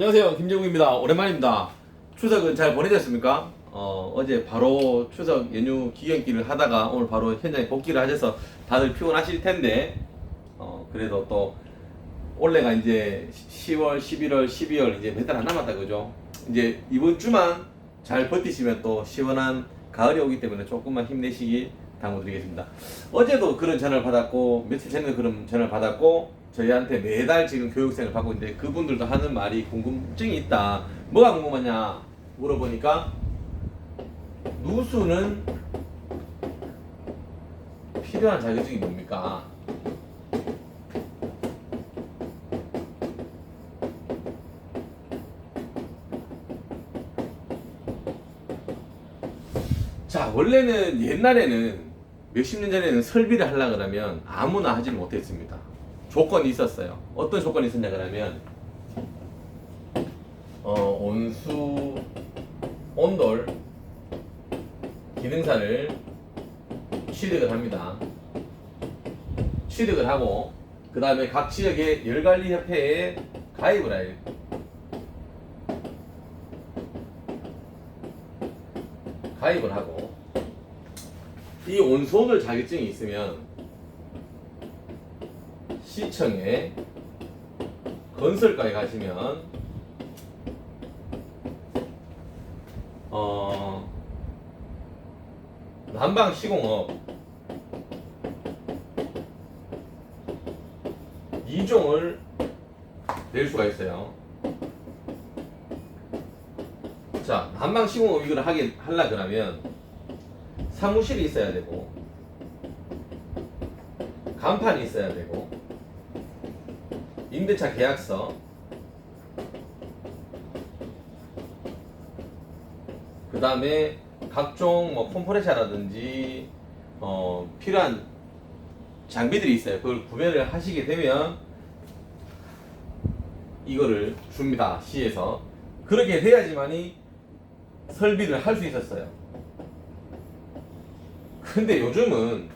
안녕하세요. 김정국입니다. 오랜만입니다. 추석은 잘 보내셨습니까? 어, 어제 바로 추석 연휴 기경길을 하다가 오늘 바로 현장에 복귀를 하셔서 다들 피곤하실 텐데, 어, 그래도 또 올해가 이제 10월, 11월, 12월 이제 몇 달 안 남았다 그죠? 이제 이번 주만 잘 버티시면 또 시원한 가을이 오기 때문에 조금만 힘내시기 당부드리겠습니다. 어제도 그런 전화를 받았고 며칠 전에도 그런 전화를 받았고 저희한테 매달 지금 교육생을 받고 있는데 그분들도 하는 말이 궁금증이 있다. 뭐가 궁금하냐 물어보니까 누수는 필요한 자격증이 뭡니까? 자 원래는 옛날에는 몇십 년 전에는 설비를 하려 그러면 아무나 하지를 못했습니다. 조건이 있었어요. 어떤 조건이 있었냐 그러면 어, 온수 온돌 기능사를 취득을 합니다. 취득을 하고 그 다음에 각 지역의 열관리협회에 가입을 해요. 가입을 하고 이 온수온돌 자격증이 있으면 시청에 건설과에 가시면 어 난방 시공업 2종을 낼 수가 있어요. 자, 난방 시공업 이걸 하게 하려 그러면 사무실이 있어야 되고 간판이 있어야 되고 임대차 계약서 그 다음에 각종 뭐 컴프레셔라든지 어, 필요한 장비들이 있어요. 그걸 구매를 하시게 되면 이거를 줍니다. 시에서 그렇게 돼야지만이 설비를 할 수 있었어요. 근데 요즘은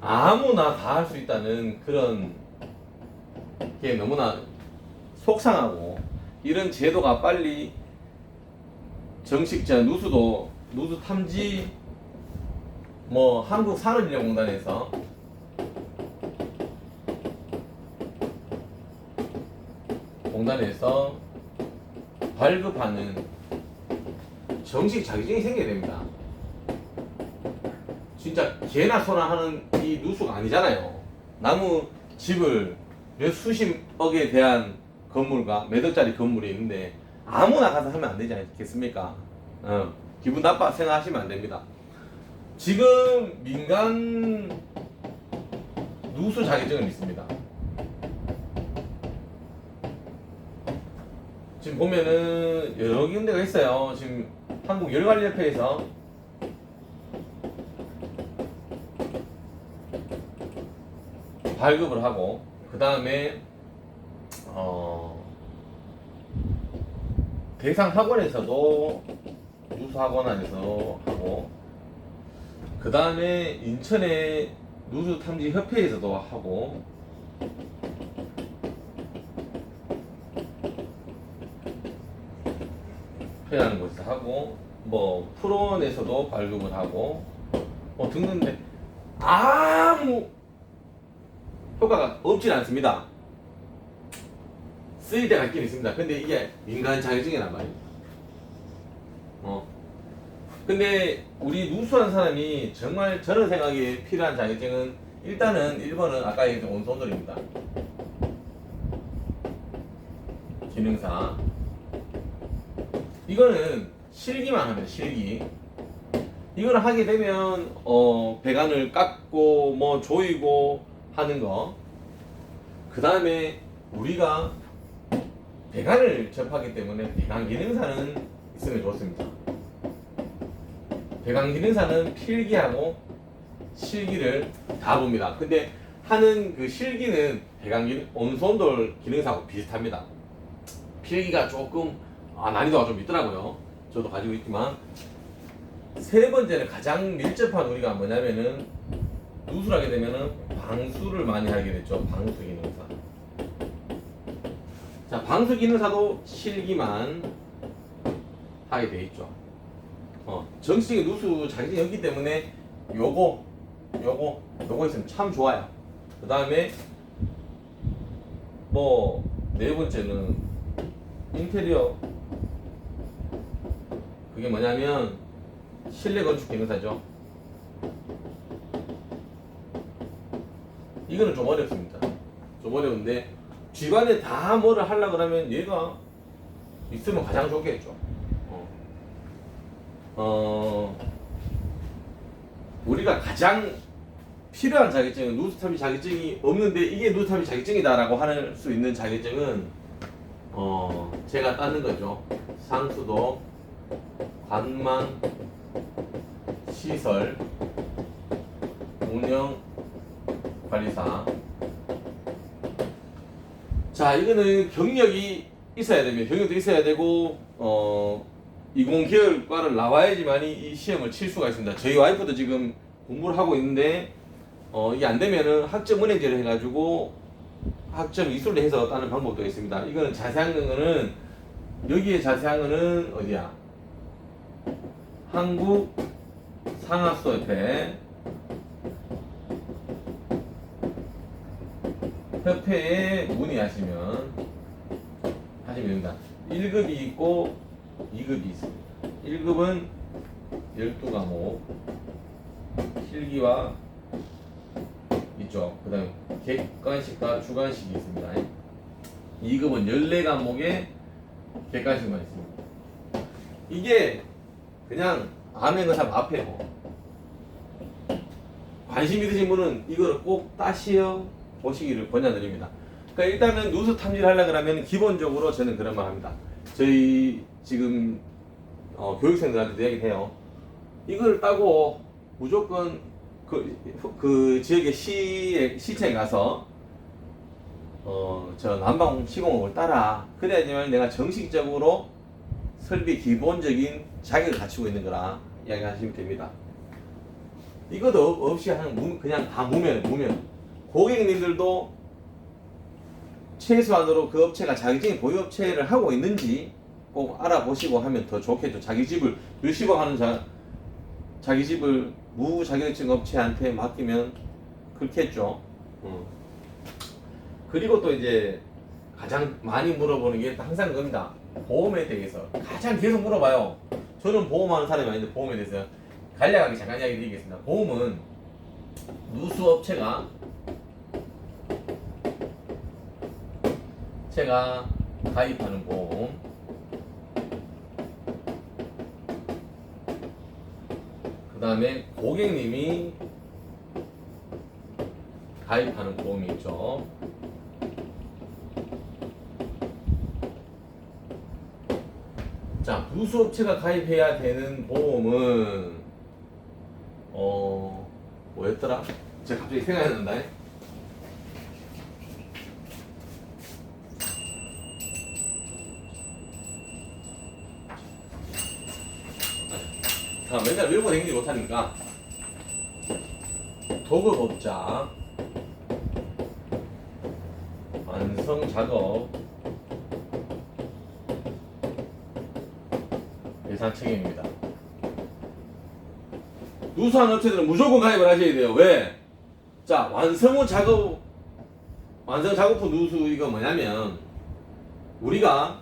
아무나 다 할 수 있다는 그런 게 너무나 속상하고 이런 제도가 빨리 정식자 누수도 누수 탐지 뭐 한국 산업인력공단에서 공단에서 발급하는 정식 자격증이 생겨야 됩니다. 진짜 개나 소나 하는 이 누수가 아니잖아요. 나무 집을 몇 수십억에 대한 건물과 몇 억짜리 건물이 있는데 아무나 가서 하면 안 되지 않겠습니까? 어, 기분 나빠 생각하시면 안 됩니다. 지금 민간 누수 자격증은 있습니다. 지금 보면은 여러 군데가 있어요. 지금 한국 열관리협회에서 발급을 하고 그 다음에 어 대상 학원에서도 누수 학원 안에서 하고 그 다음에 인천의 누수 탐지 협회에서도 하고 회라는 곳에서 하고 뭐 프론에서도 발급을 하고 뭐 등등데 아무 효과가 없진 않습니다. 쓰일 때가 있긴 있습니다. 근데 이게 민간 자격증이란 말입니다. 어. 근데 우리 누수한 사람이 정말 저런 생각에 필요한 자격증은 일단은 1번은 아까 얘기했던 온선돌입니다. 기능사. 이거는 실기만 하면 실기. 이걸 하게 되면 어 배관을 깎고 뭐 조이고 하는 거. 그 다음에 우리가 배관을 접하기 때문에 배관 기능사는 있으면 좋습니다. 배관 기능사는 필기하고 실기를 다 봅니다. 근데 하는 그 실기는 배관 기능, 온수온돌 기능사하고 비슷합니다. 필기가 조금 아, 난이도가 좀 있더라고요. 저도 가지고 있지만 세 번째는 가장 밀접한 우리가 뭐냐면은 누수를 하게 되면은 방수를 많이 하게 됐죠. 방수 기능사. 자, 방수 기능사도 실기만 하게 돼 있죠. 어, 정식의 누수 자격증이 없기 때문에 요거, 요거, 요거 있으면 참 좋아요. 그 다음에 뭐 네 번째는 인테리어 그게 뭐냐면 실내 건축 기능사죠. 이거는 좀 어렵습니다. 좀 어려운데 집안에 다 뭐를 하려 그러면 얘가 있으면 가장 좋겠죠. 어. 어, 우리가 가장 필요한 자격증은 누수탑이 자격증이 없는데 이게 누수탑이 자격증이다라고 할 수 있는 자격증은 어 제가 따는 거죠. 상수도, 관망, 시설, 운영, 관리사. 자 이거는 경력이 있어야 됩니다. 경력도 있어야 되고 어 이공 계열과를 나와야지만이 이 시험을 칠 수가 있습니다. 저희 와이프도 지금 공부를 하고 있는데 어 이게 안 되면은 학점 은행제를 해가지고 학점 이수를 해서 따는 방법도 있습니다. 이거는 자세한 거는 여기에 자세한 거는 어디야? 한국 상하수협회 협회에 문의하시면 하시면 됩니다. 1급이 있고 2급이 있습니다. 1급은 12과목 실기와 있죠. 그 다음에 객관식과 주관식이 있습니다. 2급은 14과목에 객관식만 있습니다. 이게 그냥 아는 거참 앞에고 관심 있으신 분은 이거를 꼭 따시어 보시기를 권장드립니다. 그러니까 일단은 누수 탐지를 하려 그러면 기본적으로 저는 그런 말 합니다. 저희 지금 어, 교육생들한테도 얘기해요. 이걸 따고 무조건 그, 그 지역의 시에, 시청에 가서 어, 저 난방 시공업을 따라. 그래야지만 내가 정식적으로 설비 기본적인 자격을 갖추고 있는 거라 이야기하시면 됩니다. 이것도 없- 없이 무- 그냥 다 무면 무면 고객님들도 최소한으로 그 업체가 자격증이 보유업체를 하고 있는지 꼭 알아보시고 하면 더 좋겠죠. 자기 집을 몇십억 하는 자, 자기 집을 무자격증 업체한테 맡기면 그렇겠죠. 어. 그리고 또 이제 가장 많이 물어보는 게 항상 겁니다. 보험에 대해서 가장 계속 물어봐요. 저는 보험하는 사람이 아닌데 보험에 대해서 간략하게 잠깐 이야기 드리겠습니다. 보험은 누수업체가 제가 가입하는 보험 그 다음에 고객님이 가입하는 보험이 있죠. 자, 부수업체가 가입해야 되는 보험은 어 뭐였더라? 제가 갑자기 생각이 안 난다. 자, 맨날 외우고 다니지 못하니까 도급 업자 완성 작업 예산 책임입니다. 누수한 업체들은 무조건 가입을 하셔야 돼요. 왜? 자, 완성 후 작업, 완성 작업 후 누수 이거 뭐냐면, 우리가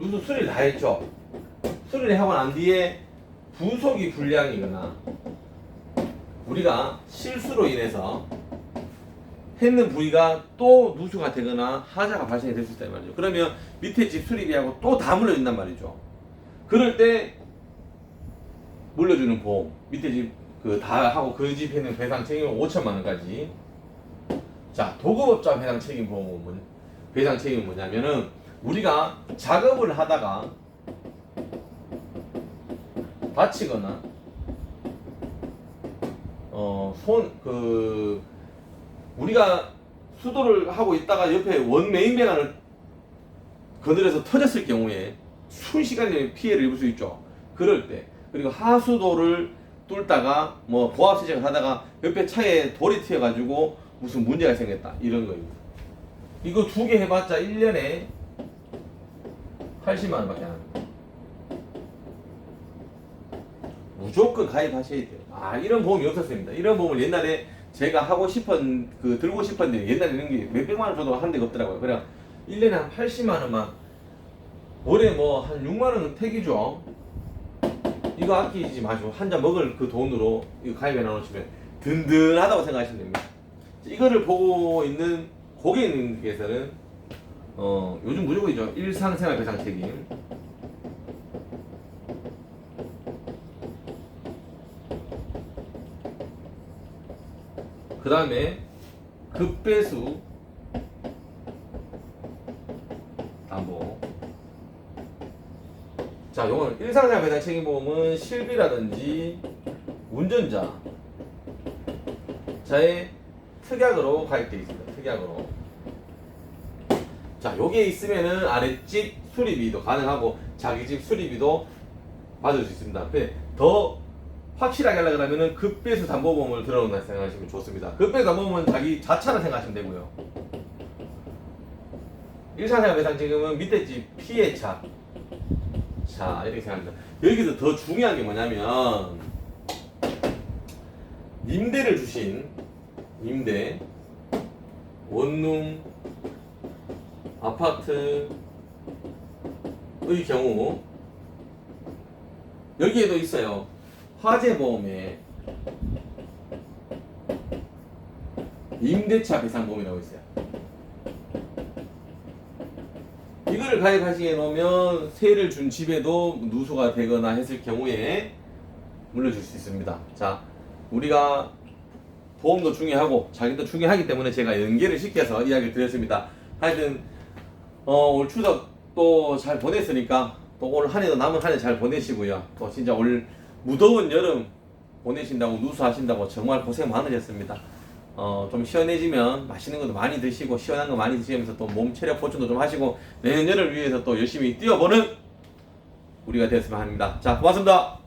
누수 수리를 다 했죠. 수리를 하고 난 뒤에 부속이 불량이거나, 우리가 실수로 인해서 했는 부위가 또 누수가 되거나 하자가 발생이 될수 있단 말이죠. 그러면 밑에 집 수리비하고 또 다 물려준단 말이죠. 그럴 때 물려주는 보험. 밑에 집 그 다 하고 그 집에는 배상 책임은 5천만 원까지. 자 도급업자 배상 책임 보험은 뭐, 배상 책임은 뭐냐면은 우리가 작업을 하다가 다치거나 어손 그 우리가 수도를 하고 있다가 옆에 원 메인 배관을 거들어서 터졌을 경우에 순식간에 피해를 입을 수 있죠. 그럴 때 그리고 하수도를 뚫다가 뭐 보합 세척을 하다가 옆에 차에 돌이 튀어가지고 무슨 문제가 생겼다 이런 거입니다. 이거 두 개 해봤자 1년에 80만 원밖에 안 합니다. 무조건 가입하셔야 돼요. 아 이런 보험이 없었습니다. 이런 보험을 옛날에 제가 하고 싶은 그 들고 싶었는데 옛날에 이런 게 몇백만 원 줘도 한 데가 없더라고요. 그냥 1년에 한 80만 원만 올해 뭐한 6만 원은 택이죠. 이거 아끼지 마시고 한 잔 먹을 그 돈으로 이거 가입해 놓으시면 든든하다고 생각하시면 됩니다. 이거를 보고 있는 고객님께서는 어 요즘 무조건이죠. 일상생활 배상 책임. 그 다음에 급배수 담보. 자, 요건 일상생활 배상 책임보험은 실비라든지 운전자 자의 특약으로 가입되어 있습니다. 특약으로. 자, 여기에 있으면은 아랫집 수리비도 가능하고 자기 집 수리비도 받을 수 있습니다. 더 확실하게 하려고 하면은 급배수 담보보험을 들어놓는다 생각하시면 좋습니다. 급배수 담보보험은 자기 자차라 생각하시면 되고요. 일상생활 배상 지금은 밑에 집 피해차. 자, 이렇게 생각합니다. 여기서 더 중요한 게 뭐냐면, 임대를 주신, 임대, 원룸, 아파트의 경우, 여기에도 있어요. 화재보험에 임대차 배상보험이라고 있어요. 이거를 가입하시게 놓으면 세를 준 집에도 누수가 되거나 했을 경우에 물려줄 수 있습니다. 자, 우리가 보험도 중요하고 자기도 중요하기 때문에 제가 연계를 시켜서 이야기를 드렸습니다. 하여튼 어, 올 추석 또 잘 보냈으니까 또 오늘 한 해도 남은 한 해 잘 보내시고요. 또 진짜 올 무더운 여름 보내신다고 누수하신다고 정말 고생 많으셨습니다. 어, 좀 시원해지면 맛있는 것도 많이 드시고 시원한 거 많이 드시면서 또 몸 체력 보충도 좀 하시고 내년을 위해서 또 열심히 뛰어보는 우리가 되었으면 합니다. 자, 고맙습니다.